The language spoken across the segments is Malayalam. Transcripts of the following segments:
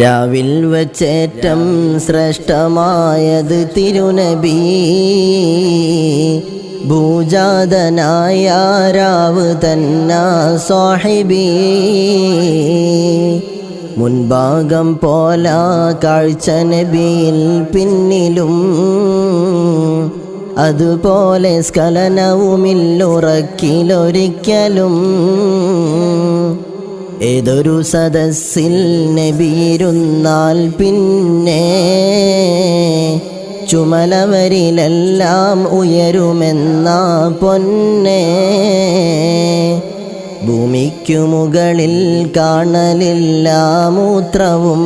രാവിൽ വച്ചേറ്റം ശ്രേഷ്ഠമായത് തിരുനബി. ഭൂജാതനായ രാവ് തന്ന സാഹിബി. മുൻഭാഗം പോല കാഴ്ച നബിയിൽ പിന്നിലും. അതുപോലെ സ്ഖലനവുമില്ലുറക്കിലൊരിക്കലും. ഏതൊരു സദസ്സിൽ നബിയിരുന്നാൽ പിന്നെ ചുമലവരിലെല്ലാം ഉയരുമെന്നാ പൊന്നെ. ഭൂമിക്കു മുകളിൽ കാണലില്ല മൂത്രവും.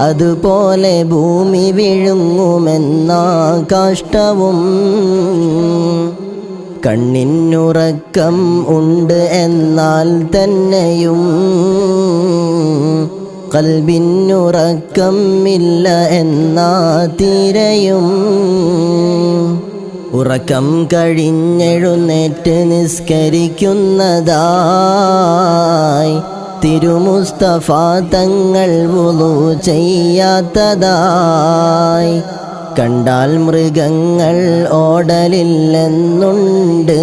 അതുപോലെ ഭൂമി വിഴുങ്ങുമെന്നാ കാഷ്ടവും. കണ്ണിനുറക്കം ഉണ്ട് എന്നാൽ തന്നെയും കൽബിനുറക്കമില്ല എന്നാ തീരയും. ഉറക്കം കഴിഞ്ഞെഴുന്നേറ്റ് നിസ്കരിക്കുന്നതായി തിരുമുസ്തഫ തങ്ങൾ വുളു ചെയ്യാത്തതായി കണ്ടാൽ മൃഗങ്ങൾ ഓടലില്ലെന്നുണ്ട്.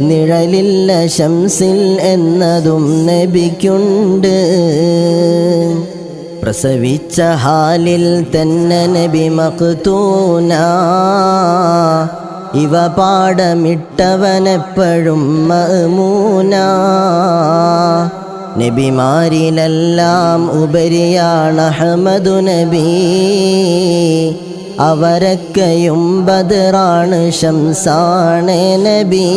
നിഴലില്ല ശംസിൽ എന്നതും നബിക്കുണ്ട്. പ്രസവിച്ച ഹാലിൽ തന്നെ നബി മക്തൂന ഇവ പാടമിട്ടവനെപ്പോഴും മഅ്മൂന നബിമാരിലെല്ലാം ഉപരിയാണ് അഹമ്മദു നബി. അവരൊക്കെയും ബദറാണ് ശംസാണ് നബി.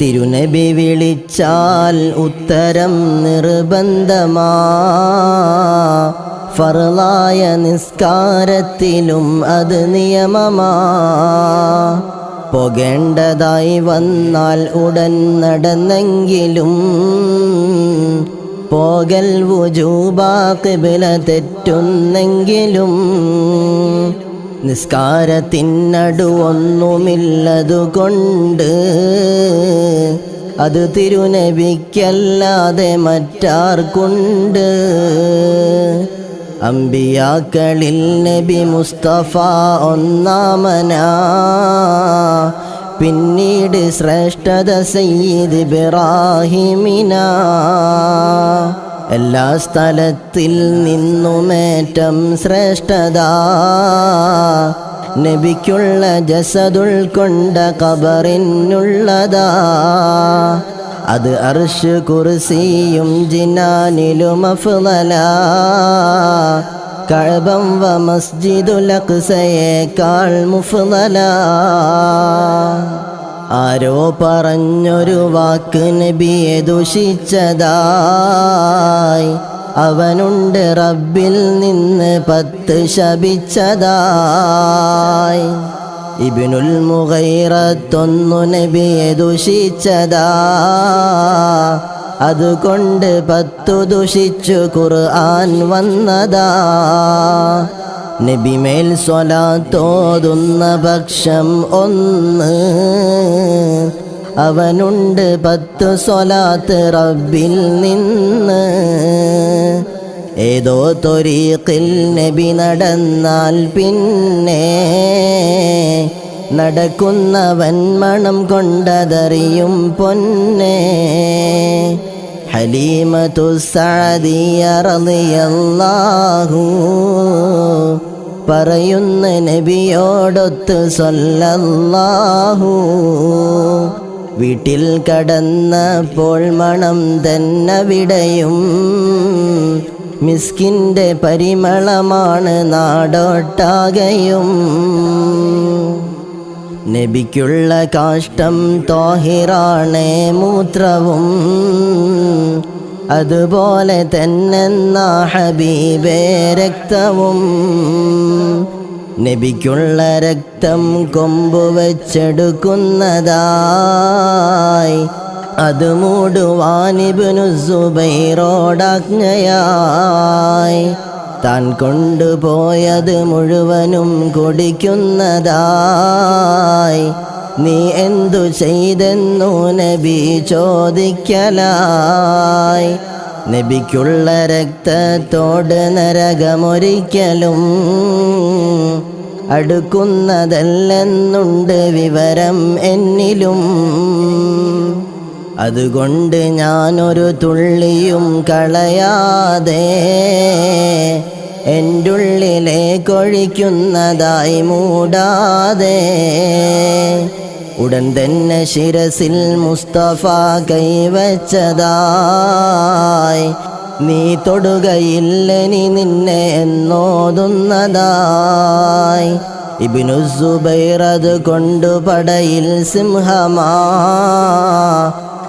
തിരുനബി വിളിച്ചാൽ ഉത്തരം നിർബന്ധമാ. ഫറലായ നിസ്കാരത്തിലും അത് നിയമമാ. പോകേണ്ടതായി വന്നാൽ ഉടൻ നടന്നെങ്കിലും പോകൽ വുജൂബാക്കിബില തെറ്റുന്നെങ്കിലും നിസ്കാരത്തിനടുവൊന്നുമില്ലതുകൊണ്ട് അത് തിരുനബിക്കല്ലാതെ മറ്റാർക്കുണ്ട്. അമ്പിയാക്കളിൽ നബി മുസ്തഫ ഒന്നാമന. പിന്നീട് ശ്രേഷ്ഠത സയ്യിദ് ഇബ്രാഹിമിന. എല്ലാ സ്ഥലത്തിൽ നിന്നുമേറ്റം ശ്രേഷ്ഠത. നബിക്കുള്ള ജസദുൾക്കൊണ്ട കബറിനുള്ളതാ അത് അർഷ് കുർസിയും ജിനാനിലും അഫ്ലല കഴബം വ മസ്ജിദുൽ മുഫ്ലല ആരോ പറഞ്ഞൊരു വാക്ക് നബിയെ ദുഷിച്ചതായി. അവനുണ്ട് റബ്ബിൽ നിന്ന് പത്ത് ശപിച്ചതായി. ഇബിനുൽ മുഖൈറത്തൊന്നു നബിയെ ദുഷിച്ചതാ. അതുകൊണ്ട് പത്തു ദുഷിച്ചു ഖുർആൻ വന്നതാ. നബിമേൽ സ്വലാത്തോതുന്ന പക്ഷം ഒന്ന്. അവനുണ്ട് പത്തു സ്വലാത്ത് റബ്ബിൽ നിന്ന്. ഏതോ തൊരീക്കിൽ നബി നടന്നാൽ പിന്നെ നടക്കുന്നവൻ മണം കൊണ്ടതറിയും പൊന്നെ. ഹലീമതു സഅദിയ റളിയല്ലാഹു പറയുന്ന നബിയോടൊത്ത് സൊല്ലാഹു വീട്ടിൽ കടന്നപ്പോൾ മണം തന്നവിടെയും മിസ്കിന്റെ പരിമളമാണ് നാടോട്ടാകയും. നബിക്കുള്ള കാഷ്ടം തോഹിറാണേ മൂത്രവും. അതുപോലെ തന്നെ ഹബീബേ രക്തവും. നബിക്കുള്ള രക്തം കൊമ്പ് വെച്ചെടുക്കുന്നതായി അത് മൂടുവാനിബിനു സുബൈറോടാജ്ഞയായി താൻ കൊണ്ടുപോയത് മുഴുവനും കുടിക്കുന്നതായി. നീ എന്തു ചെയ്തെന്നു നബി ചോദിക്കലായി. നബിക്കുള്ള രക്തത്തോട് നരകമൊരിക്കലും അടുക്കുന്നതല്ലെന്നുണ്ട് വിവരം എന്നിലും. അതുകൊണ്ട് ഞാനൊരു തുള്ളിയും കളയാതെ എന്റെ ഉള്ളിലെ കൊഴിക്കുന്നതായി മൂടാതെ ഉടൻ തന്നെ ശിരസിൽ മുസ്തഫ കൈവച്ചതായി. നീ തൊടുകയില്ല നീ നിന്നെ എന്നോതുന്നതായി. ഇബിനു സുബൈർ അത് കൊണ്ടു പടയിൽ സിംഹമാ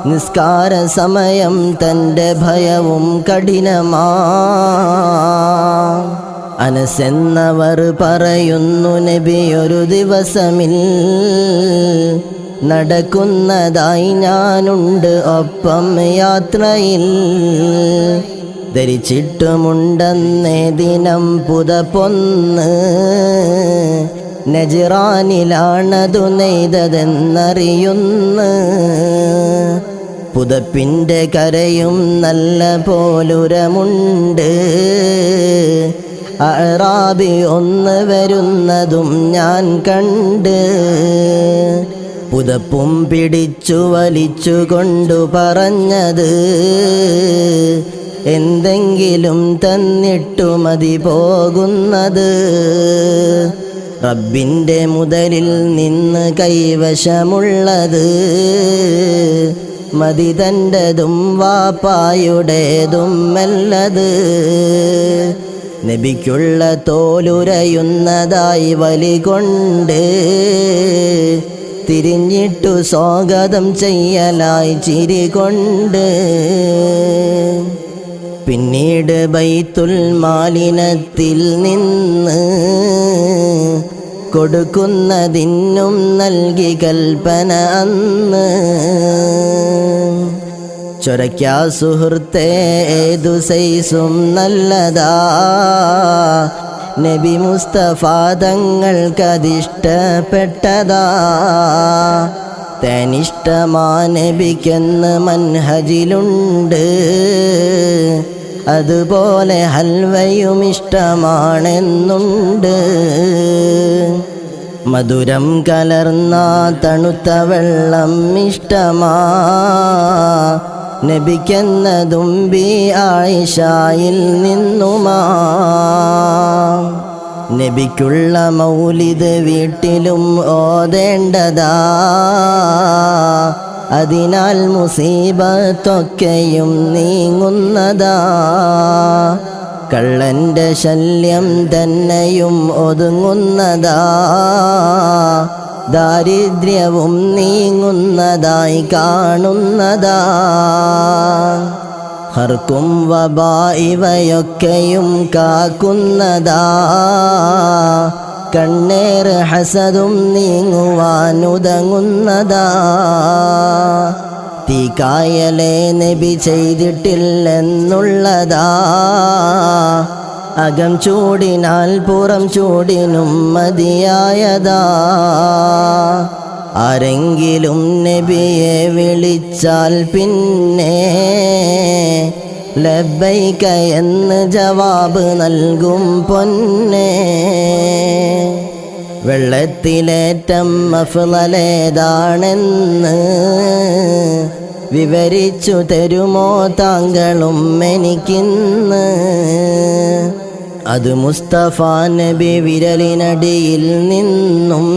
നിസ്കാര സമയം തന്റെ ഭയവും കഠിനമാ. അനസെന്നവർ പറയുന്നു നബി ഒരു ദിവസമിൽ നടക്കുന്നതായി ഞാനുണ്ട് ഒപ്പം യാത്രയിൽ ധരിച്ചിട്ടുമുണ്ടെന്നേ ദിനം പുതപ്പൊന്ന് നജിറാനിലാണതു നെയ്തതെന്നറിയുന്നു. പുതപ്പിന്റെ കരയും നല്ല പോലുരമുണ്ട്. അറാബി ഒന്ന് വരുന്നതും ഞാൻ കണ്ട്. പുതപ്പും പിടിച്ചു വലിച്ചു കൊണ്ടു പറഞ്ഞത് എന്തെങ്കിലും തന്നിട്ടു മതി പോകുന്നത്. റബ്ബിന്റെ മുതലിൽ നിന്ന് കൈവശമുള്ളത് മതി തന്റെതും വാപ്പായുടേതും മെല്ലത്. നബിക്കുള്ള തോലുരയുന്നതായി വലികൊണ്ട് തിരിഞ്ഞിട്ടു സ്വാഗതം ചെയ്യലായി ചിരികൊണ്ട്. പിന്നീട് ബൈത്തുൽ മാലിനത്തിൽ നിന്ന് കൊടുക്കുന്നതിനും നൽകി കൽപ്പന അന്ന് ചൊരയ്ക്കാ സുഹൃത്തേ ഏതു സൈസും നല്ലതാ. നബി മുസ്തഫ തങ്ങൾക്കതിഷ്ടപ്പെട്ടതാ. തനിഷ്ടമാ നബിക്കെന്ന് മൻഹജിലുണ്ട്. അതുപോലെ ഹൽവയും ഇഷ്ടമാണെന്നുണ്ട്. മധുരം കലർന്ന തണുത്ത വെള്ളം ഇഷ്ടമാ. നബിക്കെന്നതും ബി ആയിഷായിൽ നിന്നുമാ. നബിക്കുള്ള മൗലിത് വീട്ടിലും ഓതേണ്ടതാ. അതിനാൽ മുസീബത്തൊക്കെയും നീങ്ങുന്നതാ. കള്ളന്റെ ശല്യം തന്നെയും ഒതുങ്ങുന്നതാ. ദാരിദ്ര്യവും നീങ്ങുന്നതായി കാണുന്നതാ. ഹർക്കും വബ ഇവയൊക്കെയും കാക്കുന്നതാ. കണ്ണേറ് ഹസതും നീങ്ങുവാനുതങ്ങുന്നതാ തീക്കായലെ നബി ചെയ്തിട്ടില്ലെന്നുള്ളതാ. അകം ചൂടിനാൽ പുറം ചൂടിനും മതിയായതാ. ആരെങ്കിലും നബിയെ വിളിച്ചാൽ പിന്നെ ലബൈക ജവാബ് നൽകും പൊന്നെ. വെള്ളത്തിലേറ്റം മഫ്ലലേതാണെന്ന് വിവരിച്ചു തരുമോ താങ്കളും എനിക്കിന്ന്? അത് മുസ്തഫ നബി വിരലിനടിയിൽ നിന്നും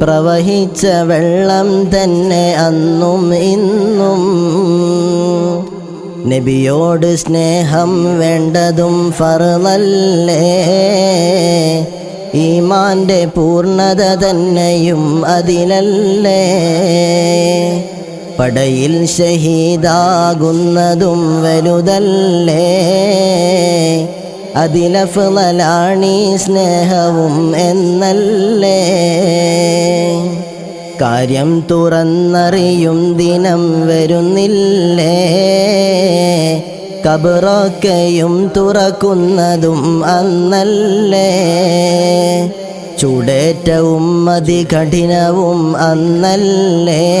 പ്രവഹിച്ച വെള്ളം തന്നെ അന്നും ഇന്നും. നബിയോട് സ്നേഹം വേണ്ടതും ഫറലല്ലേ ഈമാന്റെ പൂർണത തന്നെയും അതിലല്ലേ? പടയിൽ ഷഹീദാകുന്നതും വലുതല്ലേ? അതിലഫലാണീ സ്നേഹവും എന്നല്ലേ? കാര്യം തുറന്നറിയും ദിനം വരുന്നില്ലേ? കബറൊക്കെയും തുറക്കുന്നതും അന്നല്ലേ? ചൂടേറ്റവും അതികഠിനവും അന്നല്ലേ.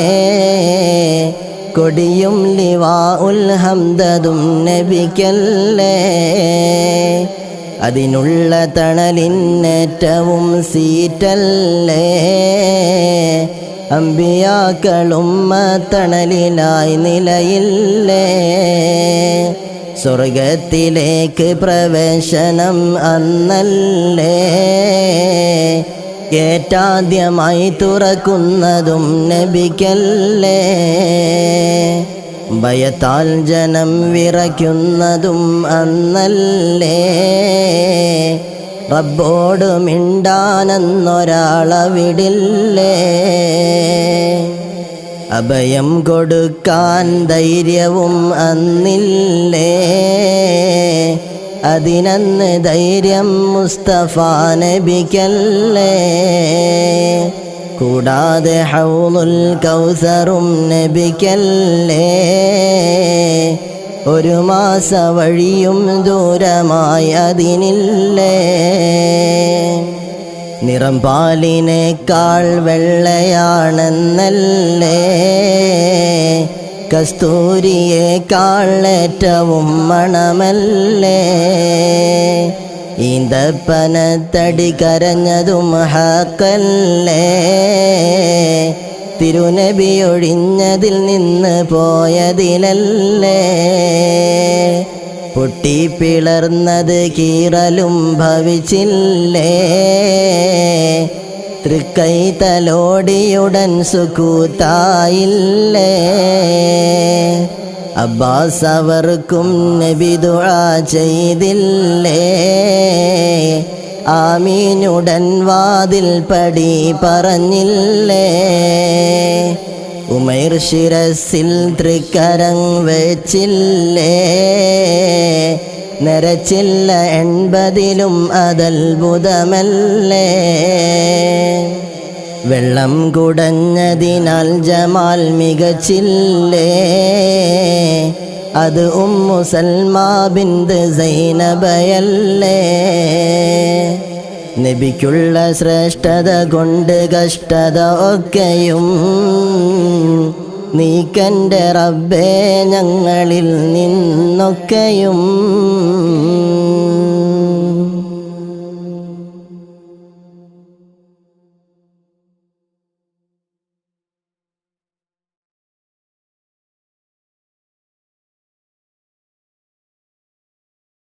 കൊടിയും ലിവാ ഉൽഹംദതും നബിക്കല്ലേ. അതിനുള്ള തണലിന്നേറ്റവും സീറ്റല്ലേ. അമ്പിയാക്കളും തണലിലായി നിലയില്ലേ. സ്വർഗത്തിലേക്ക് പ്രവേശനം അന്നല്ലേ? ഏറ്റാദ്യമായി തുറക്കുന്നതും നബിക്കല്ലേ? ഭയത്താൽ ജനം വിറയ്ക്കുന്നതും അന്നല്ലേ? റബ്ബോട് മിണ്ടാനെന്നൊരാളവിടില്ലേ? അഭയം കൊടുക്കാൻ ധൈര്യവും അന്നില്ലേ? അതിനന്ന് ധൈര്യം മുസ്തഫ നബിക്കല്ലേ? കൂടാതെ ഹൗലുൽ കൗസറും നബിക്കല്ലേ? ഒരു മാസ വഴിയും ദൂരമായി അതിനില്ലേ? നിറം പാലിനേക്കാൾ വെള്ളയാണെന്നല്ലേ? കസ്തൂരിയേക്കാൾ ഏറ്റവും മണമല്ലേ? ഈന്തപ്പനത്തടി കരഞ്ഞതും ഹാക്കല്ലേ? തിരുനബി ഒഴിഞ്ഞതിൽ നിന്ന് പോയതിലല്ലേ? പൊട്ടിപ്പിളർന്നത് കീറലും ഭവിച്ചില്ലേ? തൃക്കൈ തലോടിയുടൻ സുക്കൂത്തായില്ലേ അബ്ബാസ് അവർക്കും നബി ദുആ ചെയ്തില്ലേ? ആമീനുടൻ വാതിൽ പടി പറഞ്ഞില്ലേ? ഉമൈർ ശിരസിൽ തൃക്കരം വെച്ചില്ലേ? നരച്ചില്ല എൺപതിലും അതത്ഭുതമല്ലേ? വെള്ളം കുടഞ്ഞതിനാൽ ജമാൽ മികച്ചില്ലേ? അത് ഉമ്മു സൽമാ ബിന്ദ് സൈനബയല്ലേ? നബിക്കുള്ള ശ്രേഷ്ഠത കൊണ്ട് കഷ്ടത ഒക്കെയും നീക്കന്റെ റബ്ബേ ഞങ്ങളിൽ നിന്നൊക്കെയും